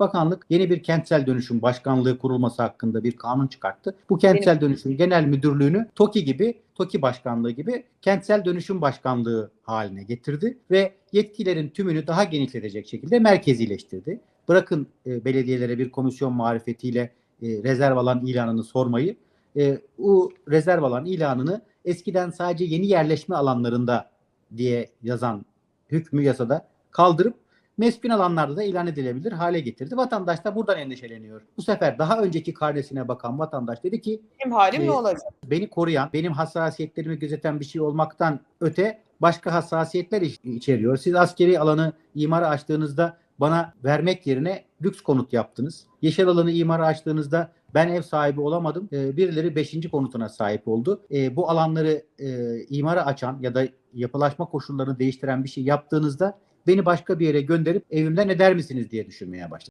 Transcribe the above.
Bakanlık yeni bir kentsel dönüşüm başkanlığı kurulması hakkında bir kanun çıkarttı. Bu kentsel dönüşüm genel müdürlüğünü TOKİ gibi, TOKİ başkanlığı gibi kentsel dönüşüm başkanlığı haline getirdi ve yetkilerin tümünü daha genişletecek şekilde merkezileştirdi. Bırakın e, belediyelere bir komisyon marifetiyle e, rezerv alan ilanını sormayı, e, bu rezerv alan ilanını eskiden sadece yeni yerleşme alanlarında diye yazan hükmü yasada kaldırıp meskun alanlarda da ilan edilebilir hale getirdi. Vatandaş da buradan endişeleniyor. Bu sefer daha önceki karnesine bakan vatandaş dedi ki Benim halim Ee, ne olacak? beni koruyan, benim hassasiyetlerimi gözeten bir şey olmaktan öte başka hassasiyetler iç- içeriyor. Siz askeri alanı imara açtığınızda bana vermek yerine lüks konut yaptınız. Yeşil alanı imara açtığınızda ben ev sahibi olamadım. Ee, birileri 5. konutuna sahip oldu. Ee, bu alanları e, imara açan ya da yapılaşma koşullarını değiştiren bir şey yaptığınızda beni başka bir yere gönderip evimden eder misiniz diye düşünmeye başladım.